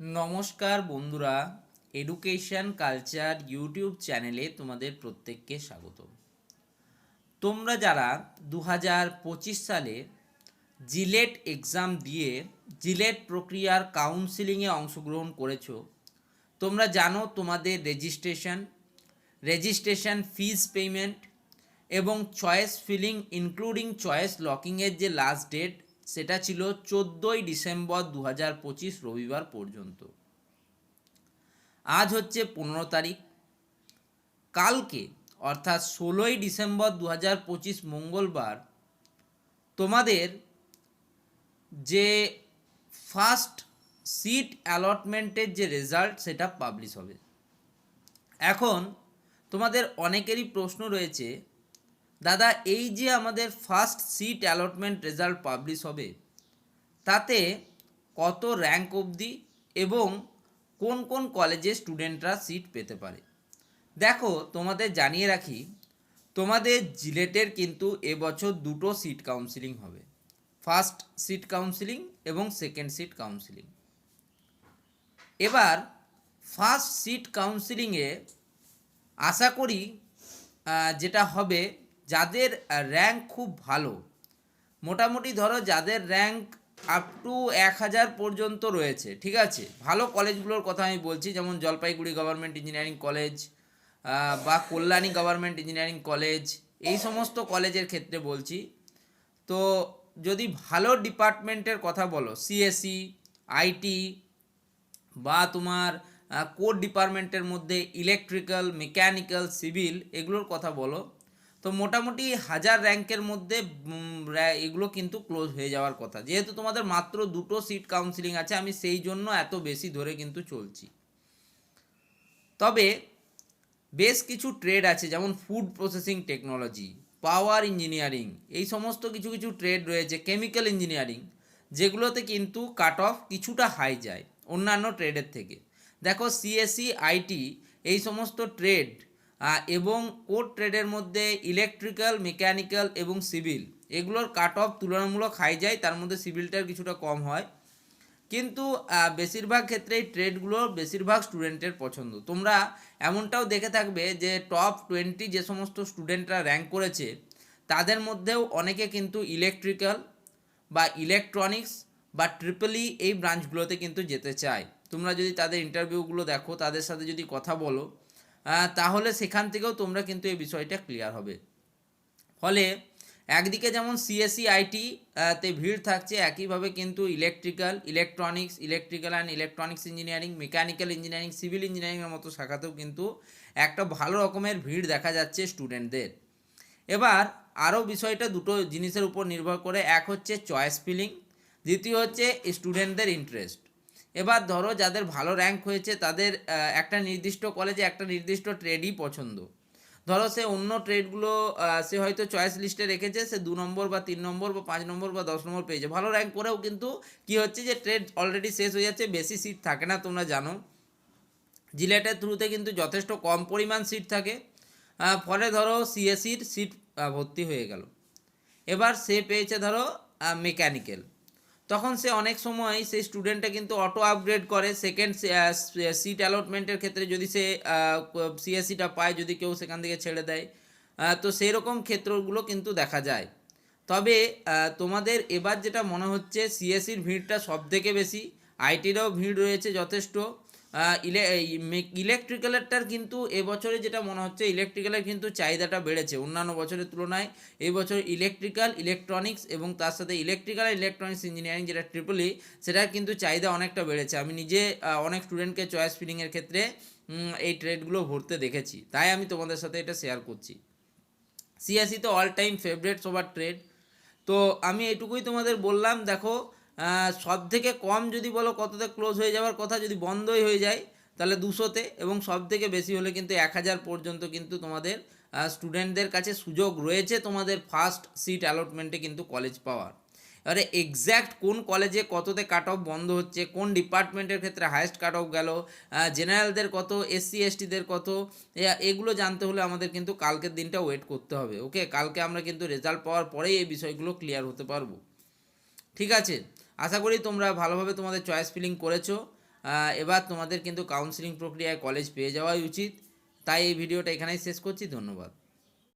নমস্কার বন্ধুরা education culture YouTube চ্যানেলে তোমাদের প্রত্যেককে স্বাগত। তোমরা যারা দু হাজার পঁচিশ সালে জিলেট এক্সাম দিয়ে জিলেট প্রক্রিয়ার কাউন্সিলিংয়ে অংশগ্রহণ করেছ, তোমরা জানো তোমাদের রেজিস্ট্রেশন রেজিস্ট্রেশন ফিজ পেমেন্ট এবং চয়েস ফিলিং ইনক্লুডিং চয়েস লকিংয়ের যে লাস্ট ডেট সেটা ছিল চোদ্দোই ডিসেম্বর দু পঁচিশ রবিবার পর্যন্ত। আজ হচ্ছে পনেরো তারিখ। কালকে, অর্থাৎ ষোলোই ডিসেম্বর দু পঁচিশ মঙ্গলবার, তোমাদের যে ফার্স্ট সিট অ্যালটমেন্টের যে রেজাল্ট সেটা পাবলিশ হবে। এখন তোমাদের অনেকেরই প্রশ্ন রয়েছে দাদা, এই যে আমাদের first seat allotment result publish হবে, তাতে কত র্যাঙ্ক অবধি এবং কোন কোন কলেজে স্টুডেন্টরা সিট পেতে পারে? দেখো, তোমাদের জানিয়ে রাখি, তোমাদের জিলেটের কিন্তু এবছর দুটো সিট কাউন্সিলিং হবে। ফার্স্ট সিট কাউন্সিলিং এবং সেকেন্ড সিট কাউন্সিলিং এবার ফার্স্ট সিট কাউন্সিলিংয়ে আশা করি যেটা হবে যাদের র্যাঙ্ক খুব ভালো। মোটামুটি ধরো যাদের র্যাঙ্ক আপ টু এক হাজার পর্যন্ত রয়েছে, ঠিক আছে? ভালো কলেজগুলোর কথা আমি বলছি, যেমন জলপাইগুড়ি গভর্নমেন্ট ইঞ্জিনিয়ারিং কলেজ বা কল্যাণী গভর্নমেন্ট ইঞ্জিনিয়ারিং কলেজ এই সমস্ত কলেজের ক্ষেত্রে বলছি। তো যদি ভালো ডিপার্টমেন্টের কথা বলো সিএসসি আইটি বা তোমার কোড ডিপার্টমেন্টের মধ্যে ইলেকট্রিক্যাল মেকানিক্যাল সিভিল এগুলোর কথা বলো তো মোটামুটি হাজার র্যাঙ্কের মধ্যে এগুলো কিন্তু ক্লোজ হয়ে যাওয়ার কথা। যেহেতু তোমাদের মাত্র দুটো সিট কাউন্সিলিং আছে, আমি সেই জন্য এত বেশি ধরে কিন্তু চলছি। তবে বেশ কিছু ট্রেড আছে, যেমন food processing technology power engineering এই সমস্ত কিছু কিছু ট্রেড রয়েছে কেমিক্যাল ইঞ্জিনিয়ারিং যেগুলোতে কিন্তু কাট অফ কিছুটা হাই যায় অন্যান্য ট্রেডের থেকে। দেখো সিএসসি আইটি এই সমস্ত ট্রেড এবং কোড ট্রেডের মধ্যে ইলেকট্রিক্যাল, মেকানিক্যাল এবং সিভিল। এগুলোর কাট অফ তুলনামূলক হাই যায়, তার মধ্যে সিভিলটার কিছুটা কম হয়। কিন্তু বেশিরভাগ ক্ষেত্রে এই ট্রেডগুলো বেশিরভাগ স্টুডেন্টের পছন্দ। তোমরা এমনটাও দেখে থাকবে যে টপ টোয়েন্টি যে সমস্ত স্টুডেন্টরা র্যাঙ্ক করেছে, তাদের মধ্যেও অনেকে কিন্তু ইলেকট্রিক্যাল বা ইলেকট্রনিক্স বা ট্রিপলি এই ব্রাঞ্চগুলোতে কিন্তু যেতে চায়। তোমরা যদি তাদের ইন্টারভিউগুলো দেখো, তাদের সাথে যদি কথা বলো তাহলে সেখান থেকেও তোমরা কিন্তু এই বিষয়টা ক্লিয়ার হবে। ফলে একদিকে যেমন সিএসসি আইটি তে ভিড় থাকছে, একইভাবে কিন্তু electrical electronics electrical and electronics engineering mechanical engineering civil ইঞ্জিনিয়ারিংয়ের মতো শাখাতেও কিন্তু একটা ভালো রকমের ভিড় দেখা যাচ্ছে স্টুডেন্টদের এবার আরও বিষয়টা দুটো জিনিসের উপর নির্ভর করে, এক হচ্ছে চয়েস ফিলিং দ্বিতীয় হচ্ছে স্টুডেন্টদের ইন্টারেস্ট এবার ধরো যাদের ভালো র্যাঙ্ক হয়েছে, তাদের একটা নির্দিষ্ট কলেজে একটা নির্দিষ্ট ট্রেডই পছন্দ। ধরো সে অন্য ট্রেডগুলো সে হয়তো চয়েস লিস্টে রেখেছে, সে দু নম্বর বা তিন নম্বর বা পাঁচ নম্বর বা দশ নম্বর পেয়েছে। ভালো র্যাঙ্ক করেও কিন্তু কি হচ্ছে যে ট্রেড অলরেডি শেষ হয়ে যাচ্ছে, বেশি সিট থাকে না, তোমরা জানো। জিলেটের থ্রুতে কিন্তু যথেষ্ট কম পরিমাণ সিট থাকে। ফলে ধরো সিএসসির সিট ভর্তি হয়ে গেল। এবার সে পেয়েছে ধরো মেকানিক্যাল তখন সে অনেক সময় সেই স্টুডেন্টটা কিন্তু অটো আপগ্রেড করে। সেকেন্ড সিট অ্যালটমেন্টের ক্ষেত্রে যদি সে সিএসসিটা পায়, যদি কেউ সেখান থেকে ছেড়ে দেয়। তো সেই রকম ক্ষেত্রগুলো কিন্তু দেখা যায়। তবে তোমাদের এবার যেটা মনে হচ্ছে সিএসসির ভিড়টা সব থেকে বেশি আইটিরও ভিড় রয়েছে যথেষ্ট। ইলেকট্রিক্যালেরটার কিন্তু এবছরে যেটা মনে হচ্ছে ইলেকট্রিক্যালের কিন্তু চাহিদাটা বেড়েছে। অন্যান্য বছরের তুলনায় এই বছর ইলেকট্রিক্যাল ইলেকট্রনিক্স এবং তার সাথে ইলেকট্রিক্যাল ইলেকট্রনিক্স ইঞ্জিনিয়ারিং যেটা ট্রিপলি সেটার কিন্তু চাহিদা অনেকটা বেড়েছে। আমি নিজে অনেক স্টুডেন্টকে চয়েস ফিলিংয়ের ক্ষেত্রে এই ট্রেডগুলো ভরতে দেখেছি। তাই আমি তোমাদের সাথে এটা শেয়ার করছি। সিএসসি তো অল টাইম ফেভারেট সবার ট্রেড তো আমি এটুকুই তোমাদের বললাম, দেখো সব থেকে কম যদি বলো কততে ক্লোজ হয়ে যাওয়ার কথা যদি বন্ধই হয়ে যায়, তাহলে দুশোতে এবং সব থেকে বেশি হলে কিন্তু এক হাজার পর্যন্ত কিন্তু তোমাদের স্টুডেন্টদের কাছে সুযোগ রয়েছে তোমাদের ফার্স্ট সিট অ্যালটমেন্টে কিন্তু কলেজ পাওয়ার। এবারে এক্স্যাক্ট কোন কলেজে কততে কাট অফ বন্ধ হচ্ছে, কোন ডিপার্টমেন্টের ক্ষেত্রে হায়েস্ট কাট অফ গেল জেনারেলদের কত এসসি এসটিদের কত এগুলো জানতে হলে আমাদের কিন্তু কালকের দিনটা ওয়েট করতে হবে ওকে কালকে আমরা কিন্তু রেজাল্ট পাওয়ার পরেই এই বিষয়গুলো ক্লিয়ার হতে পারব। ঠিক আছে? আশা করি তোমরা ভালোভাবে তোমাদের চয়েস ফিলিং করেছ। এবার তোমাদের কিন্তু কাউন্সিলিং প্রক্রিয়ায় কলেজ পেয়ে যাওয়াই উচিত। তাই এই ভিডিওটা এখানেই শেষ করছি। ধন্যবাদ।